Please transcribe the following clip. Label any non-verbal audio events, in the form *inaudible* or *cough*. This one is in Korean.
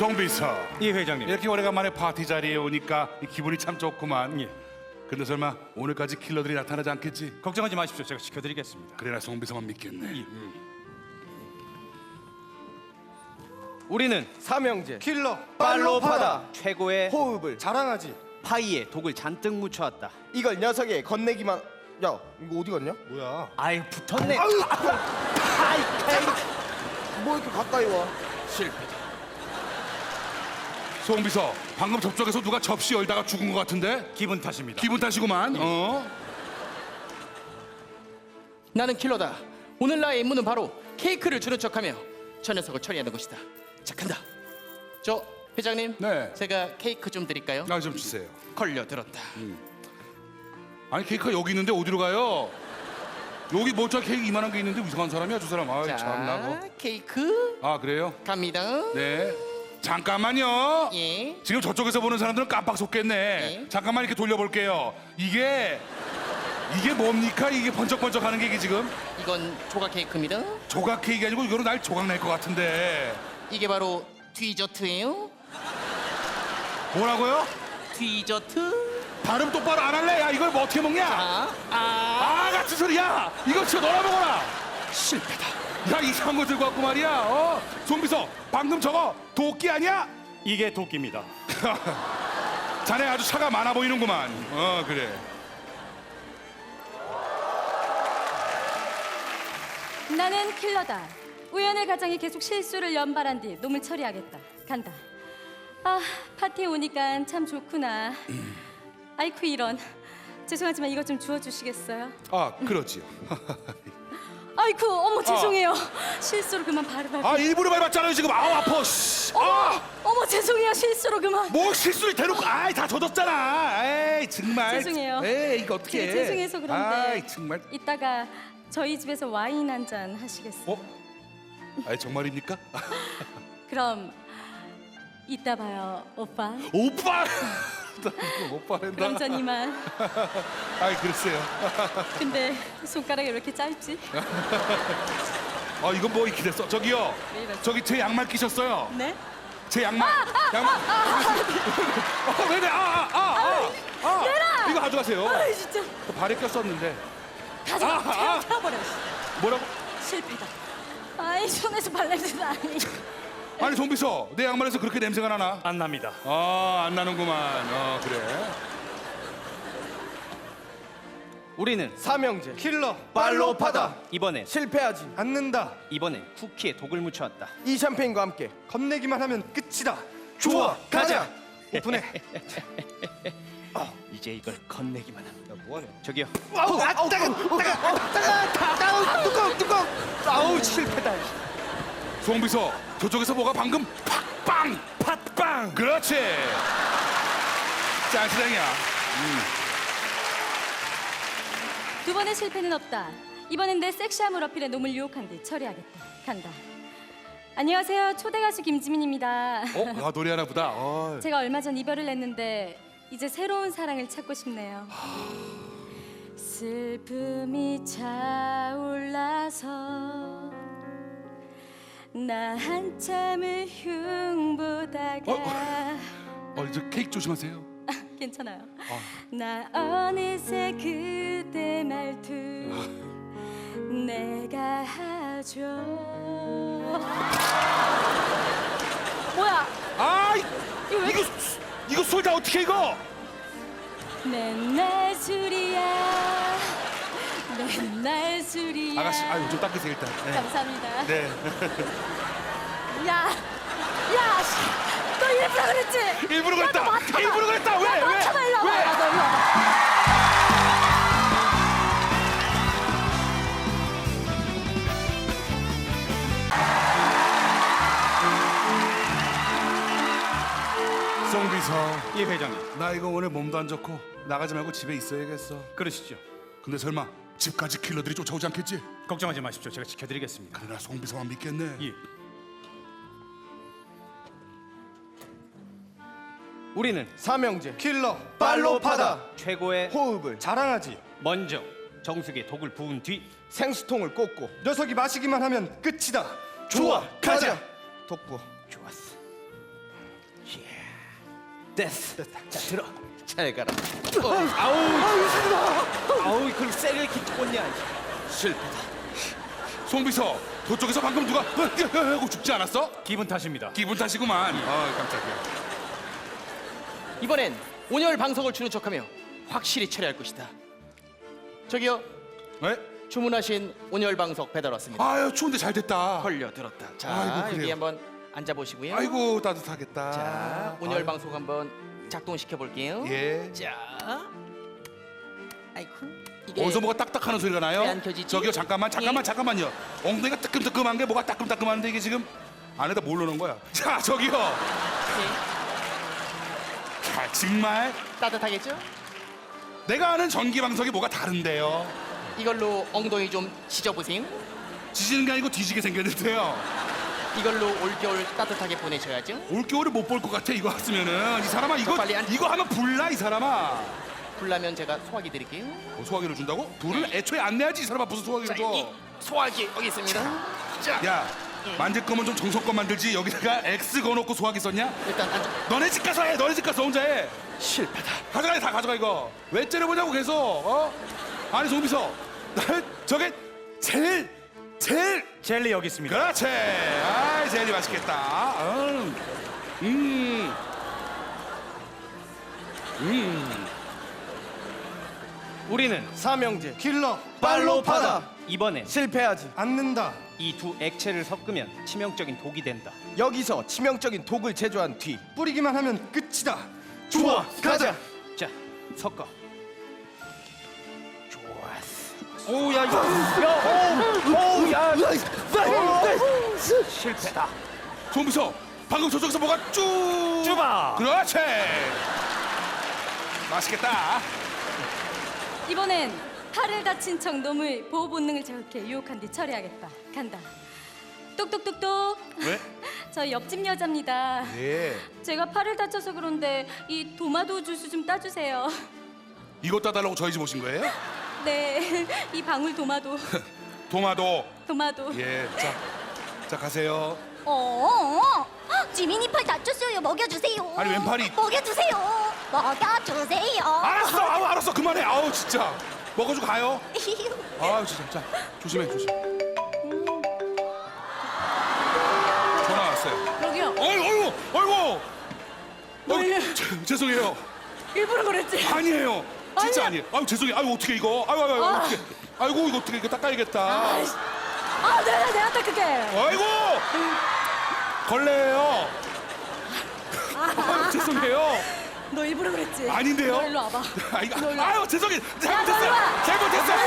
송비서 예 회장님. 이렇게 오래간만에 파티 자리에 오니까 이 기분이 참 좋구만 예. 근데 설마 오늘까지 킬러들이 나타나지 않겠지? 걱정하지 마십시오. 제가 지켜드리겠습니다. 그래 나 송비서만 믿겠네 예. 우리는 삼형제 킬러 빨로파다 최고의 호흡을 자랑하지 파이에 독을 잔뜩 묻혀왔다. 이걸 녀석에 건네기만 야 이거 어디 갔냐? 뭐야 아이 붙었네. 뭐 이렇게 가까이 와 송비서 방금 저쪽에서 누가 접시 열다가 죽은 것 같은데? 기분 탓입니다. 기분 탓이구만 예. 어? 나는 킬러다. 오늘 나의 임무는 바로 케이크를 주는 척하며 저 녀석을 처리하는 것이다. 자 간다. 저 회장님, 네. 제가 케이크 좀 드릴까요? 나 좀 주세요 걸려 들었다. 아니 케이크가 여기 있는데 어디로 가요? 여기 뭐저 케이크 이만한 게 있는데 이상한 사람이야 저 사람 아이 참나고 자 케이크 아 그래요? 갑니다. 네 잠깐만요 예. 지금 저쪽에서 보는 사람들은 깜빡 속겠네. 네. 잠깐만 이렇게 돌려볼게요. 이게 이게 뭡니까? 이게 번쩍번쩍하는 게 이게 지금 이건 조각 케이크입니다. 조각 케이크 아니고 이거는 날 조각 낼 것 같은데 이게 바로 디저트예요. 뭐라고요? 디저트. 발음 똑바로 안 할래? 야 이걸 뭐 어떻게 먹냐? 아, 아. 아 같은 소리야. 이거 진짜 너나 먹어라. 실패다. 야 이상한 거 들고 왔고 말이야. 어? 좀비서 방금 저거 도끼 아니야? 이게 도끼입니다. *laughs* 자네 아주 차가 많아 보이는구만. 어 그래. 나는 킬러다. 우연의 가장이 계속 실수를 연발한 뒤 놈을 처리하겠다. 간다. 아 파티에 오니까 참 좋구나. 아이쿠 이런. 죄송하지만 이것 좀 주워주시겠어요? 아 그렇지요. *laughs* 아이쿠 어머 죄송해요. 실수로 그만 발음할. 아 일부러 밟았잖아요 지금. 아우 아파. 씨. 아. 어머 죄송해요 실수로 그만. 뭐 실수를 대놓고 아이 다 젖었잖아 에이 정말 죄송해요. 에이 이거 어떻게 제가 죄송해서 그런데 아이 정말 이따가 저희 집에서 와인 한 잔 하시겠어요? 어? 아이 정말입니까? *laughs* 그럼 이따 봐요 오빠. 오빠 나 이거 못 바른다. 그럼 전 이만. 아이 글쎄요. *laughs* 근데 손가락이 왜 이렇게 짧지? 아 이거 뭐 이렇게 됐어? 저기요. 왜 이러지? 저기 제 양말 끼셨어요. 네? 제 양말. 양말. *laughs* 어 네네. 아아 아 아. 아, 내놔! 이거 가져가세요. 아 진짜. 그 발에 꼈었는데. 가져가 아, 아. 태워 태워버려 뭐라고? 실패다. 아이 손에서 발냄새 나니 아니 좀비서 내 양말에서 그렇게 냄새가 나나? 안 납니다. 아 안 나는구만. 어 그래. 우리는 삼형제. 킬러 빨로파다. 이번엔 실패하지. 않는다. 이번엔 쿠키에 독을 묻혀왔다. 이 샴페인과 함께 건네기만 하면 끝이다. 좋아 가자. 오픈해. *laughs* 이제 이걸 건네기만 합니다. 뭐하냐? 저기요. 아우 아 따가 따가 따가 따가 뚜껑 뚜껑. 아우 실패다. 송비서 저쪽에서 뭐가 방금 팍빵! 팥빵! 그렇지! 짠시장이야. 두 번의 실패는 없다. 이번엔 내 섹시함을 어필해 놈을 유혹한 뒤 처리하겠다. 간다. 안녕하세요. 초대 가수 김지민입니다. 어? 아 노래 하나 보다. 어. 제가 얼마 전 이별을 했는데 이제 새로운 사랑을 찾고 싶네요. 슬픔이 차올라서 나 한참을 흉보다가 어, *laughs* 이제 케이크 조심하세요 괜찮아요. 나 어느새 그대 말투 내가 하죠. 뭐야? 아 이- 이거 왜 이거 이거 소리 다 어떻게 이거 맨날 술이야 *laughs* 맨날 술이야 아가씨 아유 좀 닦으세요 일단 네. 감사합니다 네. *laughs* 야, 야, 씨, 너 일부러 그랬지? 일부러 야, 그랬다 너 맡아봐. 일부러 그랬다 왜 야, 왜? 맡아봐, 일로 와봐. 왜? 너 일로 와봐. 송비서 예 회장님. 나 이거 오늘 몸도 안 좋고 나가지 말고 집에 있어야겠어 그러시죠. 근데 설마 집까지 킬러들이 쫓아오지 않겠지? 걱정하지 마십시오. 제가 지켜드리겠습니다. 그래 나 송비서만 믿겠네 예. 우리는 삼형제 킬러 빨로파다 최고의 호흡을 자랑하지 먼저 정수기에 독을 부은 뒤 생수통을 꽂고 녀석이 마시기만 하면 끝이다 좋아 가자 독고 좋았어. 됐어. 자 들어. 잘 가라. 어, 아우. 아우 그걸 쇠를 이렇게 꽂냐. 실패다. 송비서 도쪽에서 방금 누가 어, 하고 죽지 않았어? 기분 탓입니다. 기분 탓이구만. 아 깜짝이야. 이번엔 온열 방석을 주는 척하며 확실히 처리할 것이다. 저기요, 왜? 주문하신 온열 방석 배달 왔습니다. 아유 추운데 잘 됐다. 걸려 들었다. 자, 아이고, 여기 그래요. 한번 앉아 보시고요. 아이고 따뜻하겠다. 자, 온열 아유, 방석 한번 작동시켜 볼게요. 예. 자, 아이쿠 이게 어디서 뭐가 딱딱하는 소리가 나요? 왜안 켜지지? 저기요 잠깐만 잠깐만 예. 잠깐만요. 엉덩이가 뜨끔뜨끔한 게 뭐가 따끔따끔한데 이게 지금 안에다 뭘 넣는 거야? *laughs* 자 저기요. 예, 자 정말 따뜻하겠죠? 내가 아는 전기 방석이 뭐가 다른데요? 이걸로 엉덩이 좀 지져 보세요. 지지는 게 아니고 뒤지게 생겼는데요. 이걸로 올겨울 따뜻하게 보내셔야죠. 올겨울에 못볼 것 같아 이거 했으면은 이 사람아 이거 빨리 앉- 이거 하면 불나 이 사람아. 불나면 제가 소화기 드릴게요. 어, 소화기를 준다고? 불을 애초에 안 내야지 이 사람아 무슨 소화기를 자, 줘? 이 소화기 여기 있습니다. 자, 야 만질 거면 좀 정성껏 만들지 여기다가 X 거놓고 소화기 썼냐? 일단 앉아. 너네 집 가서 해 너네 집 가서 혼자 해 실패다. 가져가 다 가져가 이거 왜 째려보냐고 계속 어? 아니 송비서 날 저게 제일 제일 젤리 여기 있습니다. 그렇지 아이 젤리 맛있겠다 음. 음. 음. 우리는 삼형제 킬러 빨로 받아 이번엔 실패하지 않는다. 이 두 액체를 섞으면 치명적인 독이 된다. 여기서 치명적인 독을 제조한 뒤 뿌리기만 하면 끝이다. 좋아 가자 자 섞어. 오야 이거 실패다. 송비서 방금 저쪽에서 뭐가 쭉 쭈바. 그렇지 맛있겠다 이번엔 팔을 다친 척 놈을 보호 본능을 자극해 유혹한 뒤 처리하겠다. 간다. 똑똑똑똑. 왜? *laughs* 저 옆집 여자입니다. 예 제가 팔을 다쳐서 그런데 이 도마도 주스 좀 따주세요. 이거 따달라고 저희 집 오신 거예요? 네, *laughs* 이 방울 도마도 *laughs* 도마도 도마도. 예 자 자 가세요 어, 지민이 팔 다쳤어요. 먹여주세요. 아니, 왼팔이- 먹여주세요. 먹여주세요. 알았어 아우 알았어 그만해 아우 진짜 먹어주고 가요 *laughs* 아우 진짜 자 조심해 조심 전화 왔어요 여기요. 어이구 어이구 어이구 뭘. 어이, 죄- 죄송해요 일부러 그랬지. 아니에요 진짜. 아니에요. 아유 죄송해요. 아유 어떻게 이거? 아유 아유 아유 아. 어떻게. 아이고 이거 어떻게 이거 닦아야겠다. 아, 내가 내가 닦을게. 아이고! 걸레예요. *laughs* 아유, 죄송해요. 너 일부러 그랬지. 아닌데요? 너 일로 와봐. *laughs* 아, 이거. 아유 죄송해요. 야, 너 잘못했어요. 일로 와. 잘못했어요